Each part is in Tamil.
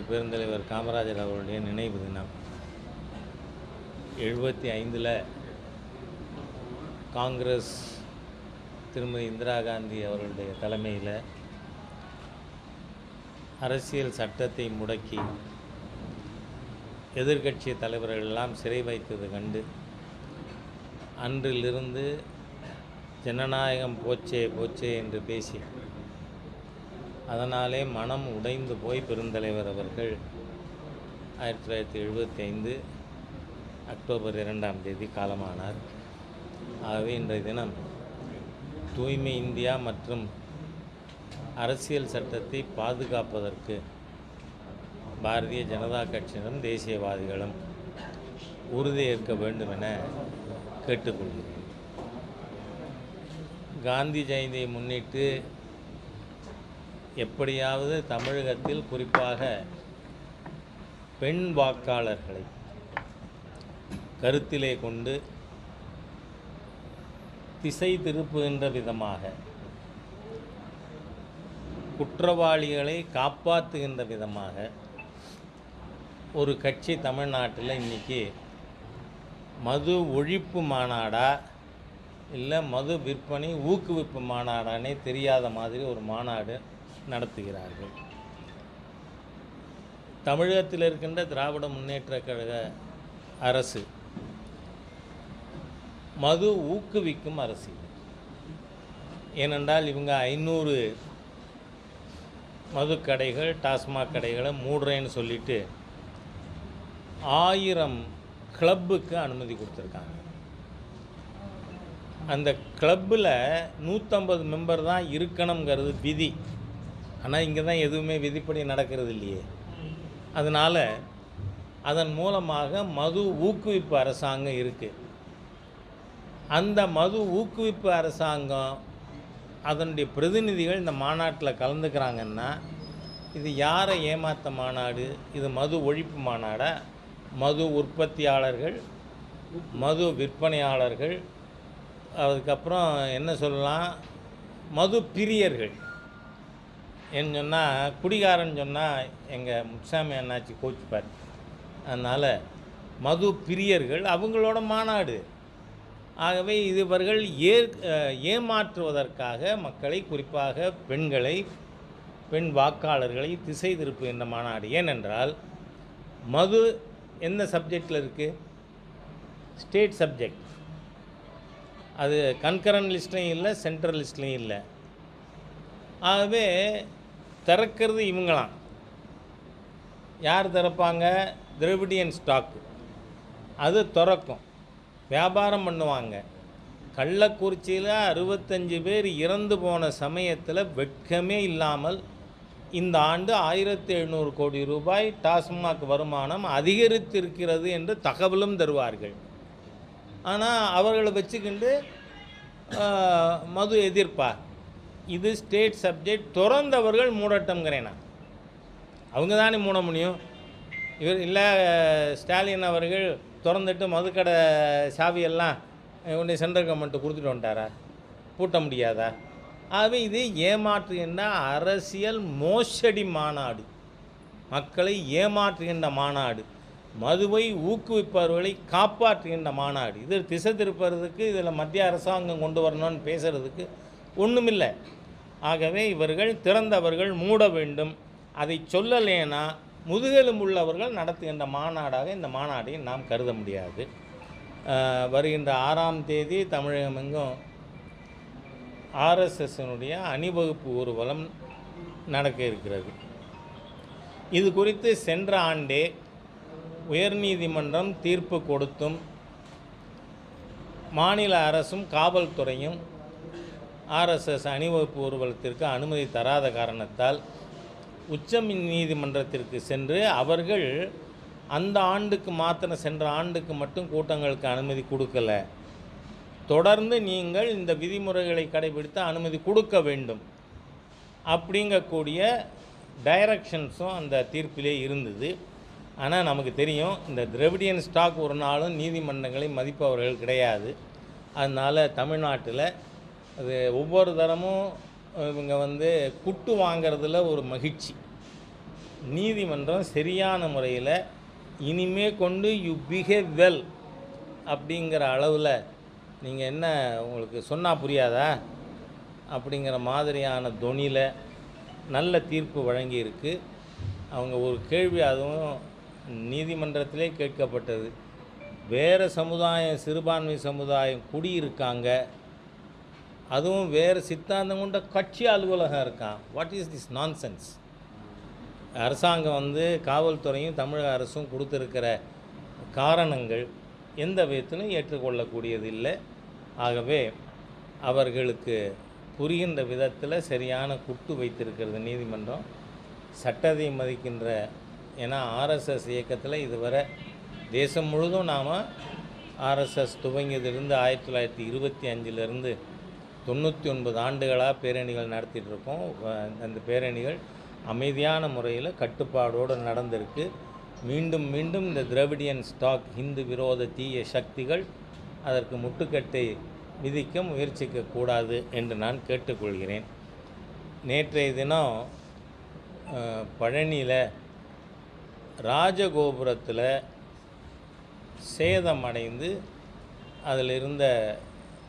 இன்று பெருந்தலைவர் காமராஜர் அவருடைய நினைவு தினம். எழுபத்தி ஐந்தில் காங்கிரஸ் திருமதி இந்திரா காந்தி அவர்களுடைய தலைமையில் அரசியல் சட்டத்தை முடக்கி எதிர்க்கட்சி தலைவர்கள் எல்லாம் சிறை வைத்தது கண்டு அன்றிலிருந்து ஜனநாயகம் போச்சே போச்சே என்று பேசி அதனாலே மனம் உடைந்து போய் பெருந்தலைவர் அவர்கள் ஆயிரத்தி தொள்ளாயிரத்தி எழுபத்தி ஐந்து அக்டோபர் இரண்டாம் தேதி காலமானார். ஆகவே இன்றைய தினம் தூய்மை இந்தியா மற்றும் அரசியல் சட்டத்தை பாதுகாப்பதற்கு பாரதிய ஜனதா கட்சியினரும் தேசியவாதிகளும் உறுதியேற்க வேண்டும் என கேட்டுக்கொள்கிறேன். காந்தி ஜெயந்தியை முன்னிட்டு எப்படியாவது தமிழகத்தில் குறிப்பாக பெண் வாக்காளர்களை கருத்திலே கொண்டு திசை திருப்புகின்ற விதமாக குற்றவாளிகளை காப்பாற்றுகின்ற விதமாக ஒரு கட்சி தமிழ்நாட்டில் இன்றைக்கி மது ஒழிப்பு மாநாடா இல்லை மது விற்பனை ஊக்குவிப்பு மாநாடானே தெரியாத மாதிரி ஒரு மாநாடு நடத்துகிறார்கள். தமிழகத்தில் இருக்கின்ற திராவிட முன்னேற்ற கழக அரசு மது ஊக்குவிக்கும் அரசு ஏனென்றால் இவங்க ஐநூறு மது கடைகள் டாஸ்மாக் கடைகளை மூடுறேன்னு சொல்லிட்டு ஆயிரம் கிளப்புக்கு அனுமதி கொடுத்துருக்காங்க. அந்த கிளப்பில் நூற்றம்பது மெம்பர் தான் இருக்கணுங்கிறது விதி. ஆனால் இங்கே தான் எதுவுமே விதிப்படி நடக்கிறது இல்லையே. அதனால் அதன் மூலமாக மது ஊக்குவிப்பு அரசாங்கம் இருக்குது அந்த மது ஊக்குவிப்பு அரசாங்கம் அதனுடைய பிரதிநிதிகள் இந்த மாநாட்டில் கலந்துக்கிறாங்கன்னா இது யாரை ஏமாத்த மாநாடு? இது மது ஒழிப்பு மாநாடா? மது உற்பத்தியாளர்கள் மது விற்பனையாளர்கள் அதுக்கப்புறம் என்ன சொல்லலாம்? மது பிரியர்கள். என்ன சொன்னால் குடிகாரன் சொன்னால் எங்கள் முட்சாமி அண்ணாச்சி கோச்சிப்பார். அதனால் மது பிரியர்கள் அவங்களோட மாநாடு. ஆகவே இதுவர்கள் ஏ ஏமாற்றுவதற்காக மக்களை குறிப்பாக பெண்களை பெண் வாக்காளர்களை திசை திருப்புகின்ற மாநாடு. ஏனென்றால் மது எந்த சப்ஜெக்டில் இருக்குது ஸ்டேட் சப்ஜெக்ட். அது கன்கரன் லிஸ்ட்லையும் இல்லை சென்ட்ரல் லிஸ்ட்லேயும் இல்லை. ஆகவே திறக்கிறது இவங்களாம். யார் திறப்பாங்க? திரவிடியன் ஸ்டாக்கு அது திறக்கும். வியாபாரம் பண்ணுவாங்க. கள்ளக்குறிச்சியில் அறுபத்தஞ்சு பேர் இறந்து போன சமயத்தில் வெட்கமே இல்லாமல் இந்த ஆண்டு ஆயிரத்தி எழுநூறு கோடி ரூபாய் டாஸ்மாக் வருமானம் அதிகரித்திருக்கிறது என்று தகவலும் தருவார்கள். ஆனால் அவர்களை வச்சுக்கிண்டு மது எதிர்ப்பார். இது ஸ்டேட் சப்ஜெக்ட் திறந்தவர்கள் மூடட்டம்ங்கிறேன். நான் அவங்க தானே மூட முடியும். இவர் இல்லை ஸ்டாலின் அவர்கள் திறந்துட்டு மதுக்கடை சாவியெல்லாம் உடனே சென்ட்ரல் கவர்மெண்ட்டு கொடுத்துட்டு வந்துட்டாரா? பூட்ட முடியாதா? ஆகவே இது ஏமாற்றுகின்ற அரசியல் மோசடி மாநாடு. மக்களை ஏமாற்றுகின்ற மாநாடு. மதுவை ஊக்குவிப்பவர்களை காப்பாற்றுகின்ற மாநாடு. இது திசை திருப்பறதுக்கு இதில் மத்திய அரசாங்கம் கொண்டு வரணும்னு பேசுகிறதுக்கு ஒன்றுமில்லை ஆகவே இவர்கள் திறந்தவர்கள் மூட வேண்டும். அதை சொல்லலேனா முதுகெலும்புள்ளவர்கள் நடத்துகின்ற மாநாடாக இந்த மாநாட்டை நாம் கருத முடியாது. வருகின்ற ஆறாம் தேதி தமிழகம் எங்கும் ஆர்எஸ்எஸ்னுடைய அணிவகுப்பு ஊர்வலம் நடக்க இருக்கிறது. இது குறித்து சென்ற ஆண்டே உயர்நீதிமன்றம் தீர்ப்பு கொடுத்தும் மாநில அரசும் காவல்துறையும் ஆர்எஸ்எஸ் அணிவகுப்பு ஊர்வலத்திற்கு அனுமதி தராத காரணத்தால் உச்ச நீதிமன்றத்திற்கு சென்று அவர்கள் அந்த ஆண்டுக்கு மாத்திரம் சென்ற ஆண்டுக்கு மட்டும் கூட்டங்களுக்கு அனுமதி கொடுக்கல. தொடர்ந்து நீங்கள் இந்த விதிமுறைகளை கடைபிடித்து அனுமதி கொடுக்க வேண்டும். அப்படிங்கக்கூடிய டைரக்ஷன்ஸும் அந்த தீர்ப்பிலே இருந்தது. ஆனால் நமக்கு தெரியும் இந்த திரவிடியன் ஸ்டாக் ஒரு நாளும் நீதிமன்றங்களை மதிப்பவர்கள் கிடையாது. அதனால் தமிழ்நாட்டில் அது ஒவ்வொரு தரமும் இவங்க வந்து குட்டு வாங்கிறதுல ஒரு மகிழ்ச்சி. நீதிமன்றம் சரியான முறையில் இனிமே கொண்டு யூ பிஹேவ் வெல் அப்படிங்கிற அளவில் நீங்கள் என்ன உங்களுக்கு சொன்னால் புரியாதா? அப்படிங்கிற மாதிரியான தொனியில் நல்ல தீர்ப்பு வழங்கியிருக்கு. அவங்க ஒரு கேள்வி அதுவும் நீதிமன்றத்திலே கேட்கப்பட்டது. வேறு சமுதாயம் சிறுபான்மை சமுதாயம் குடியிருக்காங்க. அதுவும் வேறு சித்தாந்தம் கொண்ட கட்சி அலுவலகம் இருக்கான். What is this nonsense அரசாங்கம் வந்து காவல்துறையும் தமிழக அரசும் கொடுத்துருக்கிற காரணங்கள் எந்த விதத்திலும் ஏற்றுக்கொள்ளக்கூடியது இல்லை ஆகவே அவர்களுக்கு புரிகின்ற விதத்தில் சரியான குட்டு வைத்திருக்கிறது நீதிமன்றம். சட்டத்தை மதிக்கின்ற ஏன்னா ஆர்எஸ்எஸ் இயக்கத்தில் இதுவரை தேசம் முழுதும் நாம் ஆர்எஸ்எஸ் துவங்கியதிலிருந்து ஆயிரத்தி தொள்ளாயிரத்தி இருபத்தி அஞ்சிலிருந்து தொண்ணூற்றி ஒன்பது ஆண்டுகளாக பேரணிகள் நடத்திட்டு இருக்கோம் அந்த பேரணிகள் அமைதியான முறையில் கட்டுப்பாடோடு நடந்திருக்கு. மீண்டும் மீண்டும் இந்த திரவிடியன் ஸ்டாக் இந்து விரோத தீய சக்திகள் அதற்கு முட்டுக்கட்டை விதிக்க முயற்சிக்க கூடாது என்று நான் கேட்டுக்கொள்கிறேன். நேற்றைய தினம் பழனியில் ராஜகோபுரத்தில் சேதமடைந்து அதில் இருந்த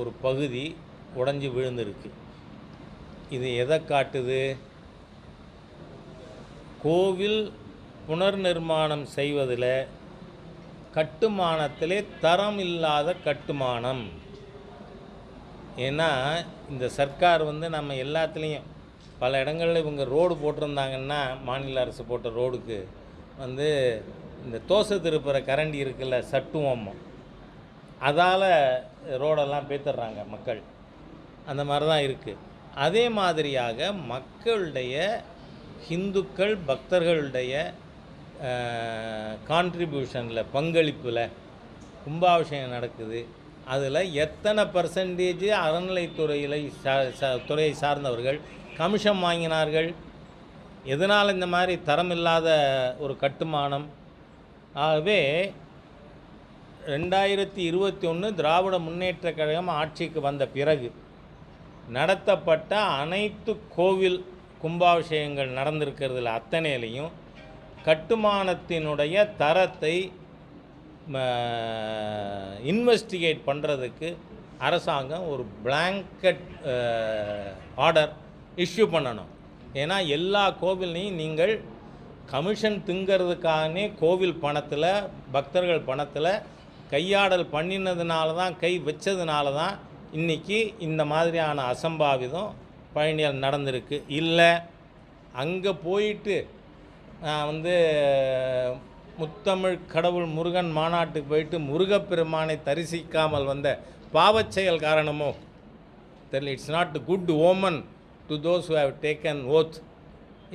ஒரு பகுதி உடஞ்சி விழுந்திருக்கு. இது எதை காட்டுது? கோவில் புனர்நிர்மாணம் செய்வதில் கட்டுமானத்திலே தரம் இல்லாத கட்டுமானம். ஏன்னா இந்த சர்க்கார் வந்து நம்ம எல்லாத்துலேயும் பல இடங்களில் இவங்க ரோடு போட்டிருந்தாங்கன்னா மாநில அரசு போட்ட ரோடுக்கு வந்து இந்த தோசை திருப்புற கரண்டி இருக்குல்ல சட்டுவம். அதால் ரோடெல்லாம் பேத்துடுறாங்க மக்கள். அந்த மாதிரி தான் இருக்குது அதே மாதிரியாக மக்களுடைய ஹிந்துக்கள் பக்தர்களுடைய கான்ட்ரிபியூஷனில் பங்களிப்பில் கும்பாபிஷேகம் நடக்குது. அதில் எத்தனை பர்சன்டேஜ் அறநிலைத்துறையில் சா சா- துறையை சார்ந்தவர்கள் கமிஷன் வாங்கினார்கள்? எதனால் இந்த மாதிரி தரம் இல்லாத ஒரு கட்டுமானம்? ஆகவே ரெண்டாயிரத்தி இருபத்தி ஒன்று திராவிட முன்னேற்றக் கழகம் ஆட்சிக்கு வந்த பிறகு நடத்தப்பட்ட அனைத்து கோவில் கும்பாபிஷேகங்கள் நடந்திருக்கிறதுல அத்தனையிலையும் கட்டுமானத்தினுடைய தரத்தை இன்வெஸ்டிகேட் பண்ணுறதுக்கு அரசாங்கம் ஒரு பிளாங்கட் ஆர்டர் இஷ்யூ பண்ணணும். ஏன்னா எல்லா கோவில்லையும் நீங்கள் கமிஷன் திங்கிறதுக்காகனே கோவில் பணத்தில் பக்தர்கள் பணத்தில் கையாடல் பண்ணினதுனால தான் கை வச்சதுனால தான் இன்றைக்கி இந்த மாதிரியான அசம்பாவிதம் பழனியில் நடந்திருக்கு. இல்லை அங்கே போயிட்டு நான் வந்து முத்தமிழ் கடவுள் முருகன் மாநாட்டுக்கு போயிட்டு முருகப்பெருமானை தரிசிக்காமல் வந்த பாவச்செயல் காரணமோ? தெரியல. It's not good omen to those who have taken oath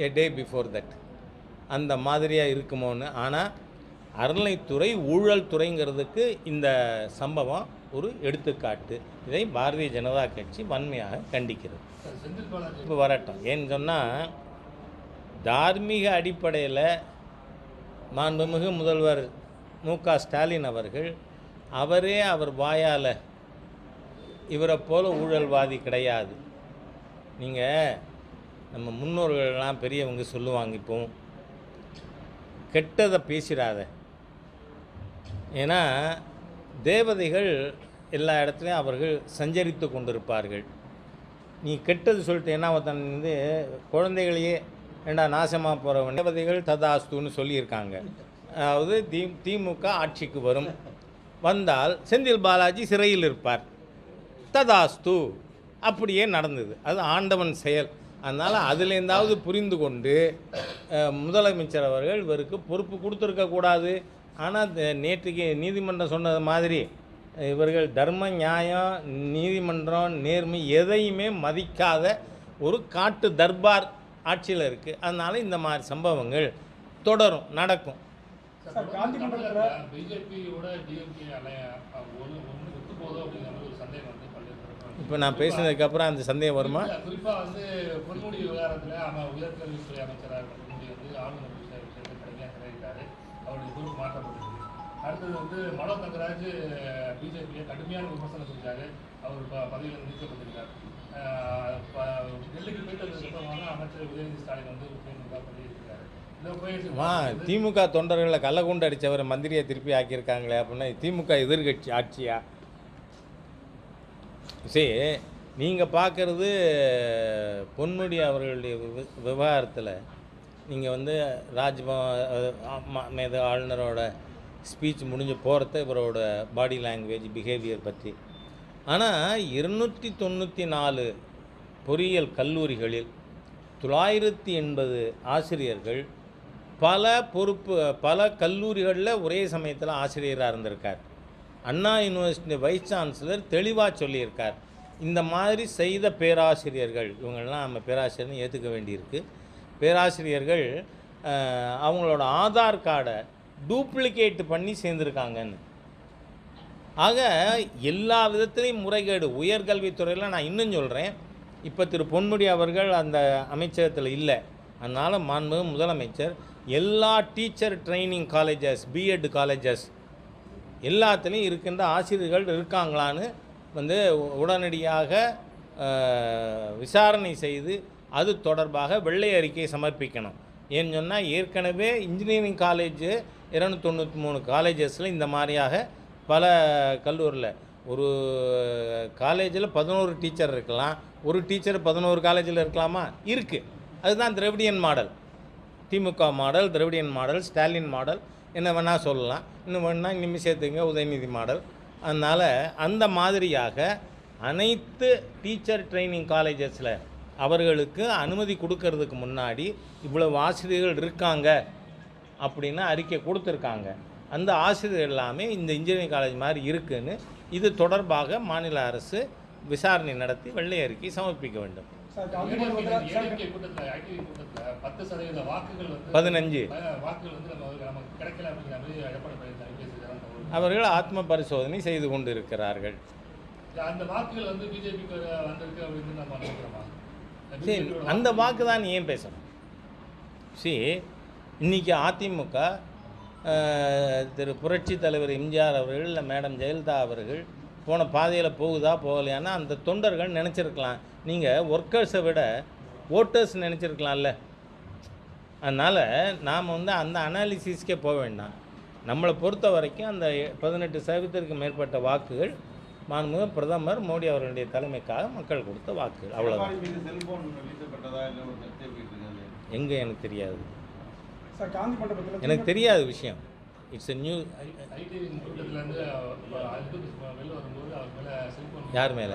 a day before that அந்த மாதிரியாக இருக்குமோன்னு. ஆனால் அறநிலைத்துறை ஊழல் துறைங்கிறதுக்கு இந்த சம்பவம் ஒரு எடுத்துக்காட்டு. இதை பாரதிய ஜனதா கட்சி வன்மையாக கண்டிக்கிறது. இப்போ வரட்டும். ஏன்னு சொன்னால் தார்மீக அடிப்படையில் மாண்புமிகு முதல்வர் மு க ஸ்டாலின் அவர்கள் அவரே அவர் வாயால் இவரை போல ஊழல்வாதி கிடையாது. நீங்கள் நம்ம முன்னோர்கள்லாம் பெரியவங்க சொல்லுவாங்க இப்போ கெட்டதை பேசிடாத. ஏன்னா தேவதைகள் எல்லா இடத்துலையும் அவர்கள் சஞ்சரித்து கொண்டிருப்பார்கள். நீ கெட்டது சொல்லிட்டேன்னா ஒருத்தன் வந்து குழந்தைகளையே ஏண்டா நாசமாக போகிறவன் தேவதைகள் ததாஸ்துன்னு சொல்லியிருக்காங்க. அதாவது தி திமுக ஆட்சிக்கு வரும். வந்தால் செந்தில் பாலாஜி சிறையில் இருப்பார். ததாஸ்து. அப்படியே நடந்தது. அது ஆண்டவன் செயல். அதனால் அதுலேருந்தாவது புரிந்து கொண்டு முதலமைச்சர் அவர்கள் இவருக்கு பொறுப்பு கொடுத்துருக்கக்கூடாது. ஆனால் நேற்றுக்கு நீதிமன்றம் சொன்னது மாதிரி இவர்கள் தர்ம நியாயம் நீதிமன்றம் நேர்மை எதையுமே மதிக்காத ஒரு காட்டு தர்பார் ஆட்சியில் இருக்குது அதனால் இந்த மாதிரி சம்பவங்கள் தொடரும் நடக்கும். இப்போ நான் பேசினதுக்கப்புறம் அந்த சந்தேகம் வருமா? குறிப்பா வந்து பொன்முடி விவகாரத்துல அவன் உயர்கல்வித்துறை அமைச்சராக பொன்முடி வந்து ஆளுநர் அவருடைய பொறுப்பு அடுத்தது வந்து மனோ தங்கராஜ் பிஜேபியை கடுமையான விமர்சனம் செஞ்சார். அவர் ப பதவியில் நீக்கப்பட்டிருக்கார். டெல்லிக்கு போயிட்டு அமைச்சர் உதயநிதி ஸ்டாலின் வந்து தேமுக பதவி இருக்காரு திமுக தொண்டர்களை கள்ளகுண்டு அடித்தவர் மந்திரியை திருப்பி ஆக்கியிருக்காங்களே அப்படின்னா திமுக எதிர்கட்சி ஆட்சியா? சரி நீங்கள் பார்க்குறது பொன்முடி அவர்களுடைய விவகாரத்தில் நீங்கள் வந்து ராஜ்பவன் ஆளுநரோட ஸ்பீச் முடிஞ்சு போகிறத இவரோட பாடி லாங்குவேஜ் பிஹேவியர் பற்றி ஆனால் இருநூற்றி தொண்ணூற்றி நாலு பொறியியல் கல்லூரிகளில் தொள்ளாயிரத்தி எண்பது ஆசிரியர்கள் பல பொறுப்பு பல கல்லூரிகளில் ஒரே சமயத்தில் ஆசிரியராக இருந்திருக்கார். அண்ணா யூனிவர்சிட்டி வைஸ் சான்சலர் தெளிவாக சொல்லியிருக்கார். இந்த மாதிரி செய்த பேராசிரியர்கள் இவங்கள்லாம் நம்ம பேராசிரியர்னு ஏற்றுக்க வேண்டியிருக்கு. பேராசிரியர்கள் அவங்களோட ஆதார் கார்டை டூப்ளிகேட் பண்ணி சேர்ந்துருக்காங்கன்னு. ஆக எல்லா விதத்திலையும் முறைகேடு. உயர்கல்வித்துறையில் நான் இன்னும் சொல்கிறேன் இப்போ திரு பொன்முடி அவர்கள் அந்த அமைச்சகத்தில் இல்லை. அதனால் மாண்புமிகு முதலமைச்சர் எல்லா teacher training colleges B Ed colleges எல்லாத்துலேயும் இருக்கின்ற ஆசிரியர்கள் இருக்காங்களான்னு வந்து உடனடியாக விசாரணை செய்து அது தொடர்பாக வெள்ளை அறிக்கை சமர்ப்பிக்கணும். ஏன்னு சொன்னால் ஏற்கனவே இன்ஜினியரிங் காலேஜு இரநூத்தொண்ணூற்றி மூணு காலேஜஸில் இந்த மாதிரியாக பல கல்லூரியில் ஒரு காலேஜில் பதினோரு டீச்சர் இருக்கலாம். ஒரு டீச்சர் பதினோரு காலேஜில் இருக்கலாமா? இருக்குது அதுதான் Dravidian model. DMK model Dravidian model Stalin model என்ன வேணால் சொல்லலாம். இன்னும் வேணால் இன்னும் சேர்த்துங்க உதயநிதி மாடல். அதனால் அந்த மாதிரியாக அனைத்து டீச்சர் ட்ரைனிங் காலேஜஸில் அவர்களுக்கு அனுமதி கொடுக்கறதுக்கு முன்னாடி இவ்வளவு ஆசிரியர்கள் இருக்காங்க. அப்படின்னு அறிக்கை கொடுத்துருக்காங்க. அந்த ஆசிரியர் எல்லாமே இந்த இன்ஜினியரிங் காலேஜ் மாதிரி இருக்குன்னு இது தொடர்பாக மாநில அரசு விசாரணை நடத்தி வெள்ளை அறிக்கை சமர்ப்பிக்க வேண்டும். பதினஞ்சு. அவர்கள் ஆத்ம பரிசோதனை செய்து கொண்டு இருக்கிறார்கள் அந்த வாக்கு தான் நீ ஏன் பேசணும்? சரி இன்னைக்கு அதிமுக திரு புரட்சி தலைவர் எம்ஜிஆர் அவர்கள் இல்லை மேடம் ஜெயலலிதா அவர்கள் போன பாதையில் போகுதா போகலையானா அந்த தொண்டர்கள் நினச்சிருக்கலாம். நீங்கள் ஒர்க்கர்ஸை விட ஓட்டர்ஸ் நினச்சிருக்கலாம்ல. அதனால் நாம் வந்து அந்த அனாலிசிஸ்க்கே போக வேண்டாம். நம்மளை பொறுத்த வரைக்கும் அந்த பதினெட்டு சதவீதத்திற்கு மேற்பட்ட வாக்குகள் மாண்புமிகு பிரதமர் மோடி அவர்களுடைய தலைமைக்காக மக்கள் கொடுத்த வாக்குகள். அவ்வளோதான் எங்கே எனக்கு தெரியாது. எனக்கு தெரியாத விஷயம். இட்ஸ் எ நியூ யார் மேல?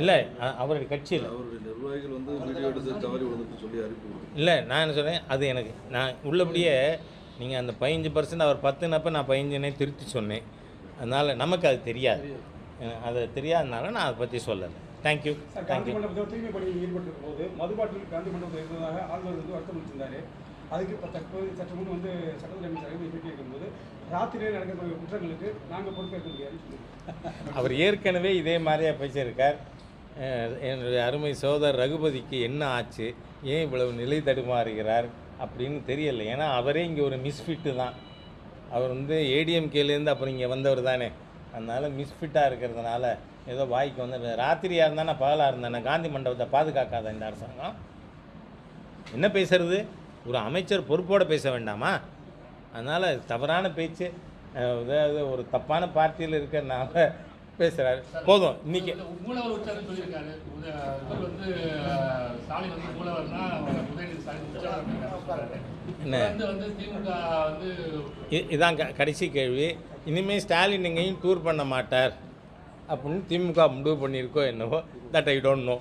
இல்லை அவருடைய கட்சியில். அவருடைய நிர்வாகிகள் வந்து வீடியோ எடுத்து தவறி விழுந்துட்டு சொல்லி அனுப்பி கொடுத்தாங்க. இல்லை நான் என்ன சொல்கிறேன் அது எனக்கு நான் உள்ளபடியே நீங்கள் அந்த பதினஞ்சு பர்சன்ட் அவர் பத்துனப்ப நான் பதினஞ்சுனே திருத்தி சொன்னேன். அதனால் நமக்கு அது தெரியாது. அது தெரியாதனால நான் அதை பற்றி சொல்லலை. தேங்க்யூ தேங்க்யூ தூய்மை பணியில் ஈடுபட்டிருக்கும் போது மதுபாட்டில் காந்தி மண்டபத்தில் இருந்ததாக ஆளுநர் வந்து வருத்தம் வச்சிருந்தாரு. அதுக்கு இப்போ தற்போது சற்று முன் வந்து சட்டத்துறை அமைச்சர் பேட்டி இருக்கும்போது ராத்திரியே நடக்கக்கூடிய குற்றங்களுக்கு நாங்கள் பொறுப்பேற்க சொல்லி அவர் ஏற்கனவே இதே மாதிரியே பேசியிருக்கார். என்னுடைய அருமை சோதர் ரகுபதிக்கு என்ன ஆச்சு? ஏன் இவ்வளவு நிலை தடுமாறுகிறார் அப்படின்னு தெரியல. ஏன்னா அவரே இங்கே ஒரு மிஸ்ஃபிட்டு தான். அவர் வந்து ஏடிஎம்கேலேருந்து அப்புறம் இங்கே வந்தவர் தானே. அதனால் மிஸ்ஃபிட்டாக இருக்கிறதுனால ஏதோ வாய்க்கு வந்து ராத்திரியாக இருந்தானே பகலாக இருந்தானே காந்தி மண்டபத்தை பாதுகாக்காத இந்த அரசாங்கம். என்ன பேசுறது? ஒரு அமைச்சர் பொறுப்போடு பேச வேண்டாமா? அதனால் தவறான பேச்சு அதாவது ஒரு தப்பான பார்ட்டியில் இருக்கிறனால பேசுகிறாரு போதும் இன்னைக்கு. இதான் கடைசி கேள்வி. இனிமேல் ஸ்டாலின் எங்கேயும் டூர் பண்ண மாட்டார். அப்படின்னு திமுக முடிவு பண்ணியிருக்கோ என்னவோ தட் ஐ டோன்ட் நோ